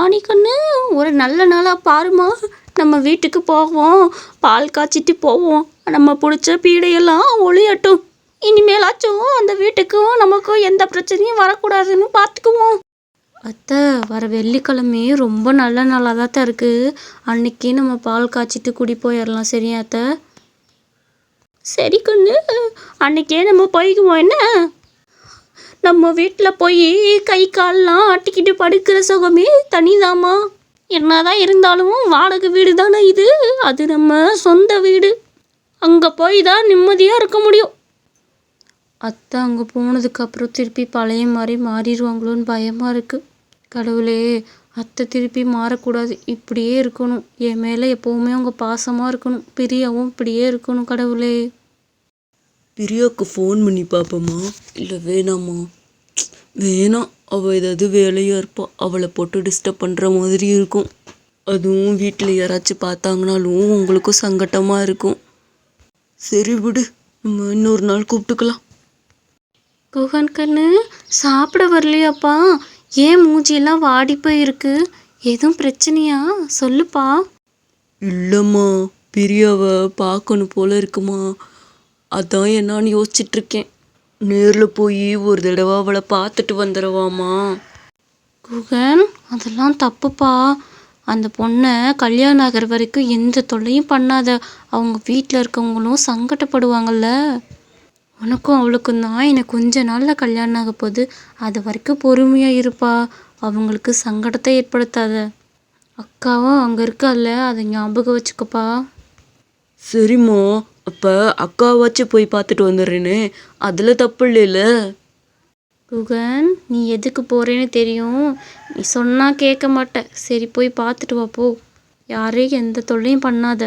ஆனி கண்ணு ஒரு நல்ல நாளாக பாருமா. நம்ம வீட்டுக்கு போவோம். பால் காய்ச்சிட்டு போவோம். நம்ம பிடிச்ச பீடையெல்லாம் ஒளியட்டும். இனிமேலாச்சும் அந்த வீட்டுக்கும் நமக்கும் எந்த பிரச்சனையும் வரக்கூடாதுன்னு பார்த்துக்குவோம் அத்தை வர வெள்ளிக்கிழமை ரொம்ப நல்ல நாளாக தான் அத்தை இருக்குது அன்னைக்கு நம்ம பால் காய்ச்சிட்டு குடி போயிடலாம் சரியா அத்தை? சரி கண்ணு. அன்னைக்கே நம்ம போய்க்குவோம் என்ன? நம்ம வீட்டில் போய் கை கால்லாம் ஆட்டிக்கிட்டு படுக்கிற சுகமே தனிதாம்மா. என்னதான் இருந்தாலும் வாடகை வீடு தானே இது? அது நம்ம சொந்த வீடு. அங்கே போய் தான் நிம்மதியாக இருக்க முடியும். அத்தை அங்கே போனதுக்கப்புறம் திருப்பி பழைய மாதிரி மாறிடுவாங்களோன்னு பயமாக இருக்குது கடவுளே அத்தை திருப்பி மாறக்கூடாது. இப்படியே இருக்கணும். என் மேலே எப்போவுமே அவங்க பாசமாக இருக்கணும். பிரியாவும் இப்படியே இருக்கணும் கடவுளே. பிரியாவுக்கு ஃபோன் பண்ணி பார்ப்போமா? இல்லை வேணாமா? வேணாம் அவள் ஏதாவது வேலையாக இருப்பா. அவளை போட்டு டிஸ்டர்ப் பண்ணுற மாதிரி இருக்கும். அதுவும் வீட்டில் யாராச்சும் பார்த்தாங்கனாலும் உங்களுக்கும் சங்கட்டமாக இருக்கும். சரி விடு நம்ம இன்னொரு நாள் கூப்பிட்டுக்கலாம். குகன் கண்ணு சாப்பிட வரலையாப்பா? ஏன் மூஞ்சியெல்லாம் வாடி போயிருக்கு? எதுவும் பிரச்சனையா? சொல்லுப்பா. இல்லைம்மா பிரியாவை பார்க்கணும் போல இருக்குமா? அதான் என்னான்னு யோசிச்சுட்டு இருக்கேன். நேரில் போய் ஒரு தடவை அவளை பார்த்துட்டு வந்துடவாமா குகன் அதெல்லாம் தப்புப்பா. அந்த பொண்ணை கல்யாணம் ஆகிற வரைக்கும் எந்த தொல்லையும் பண்ணாத. அவங்க வீட்டில் இருக்கவங்களும் சங்கடப்படுவாங்கல்ல. உனக்கும் அவளுக்கும் தான் எனக்கு கொஞ்ச நாளில் கல்யாணம் ஆக போகுது. அது வரைக்கும் பொறுமையாக இருப்பா. அவங்களுக்கு சங்கடத்தை ஏற்படுத்தாத. அக்காவும் அங்கே இருக்கால்ல அதை ஞாபகம் வச்சுக்கப்பா. சரிம்மா. அப்போ அக்காவாச்சும் போய் பார்த்துட்டு வந்துடுறேன்னு அதில் தப்பு இல்லைல்ல குகன் நீ எதுக்கு போகிறேன்னு தெரியும். நீ சொன்னால் கேட்க மாட்ட. சரி போய் பார்த்துட்டு வா போ. யாரையும் எந்த தொல்லையும் பண்ணாத.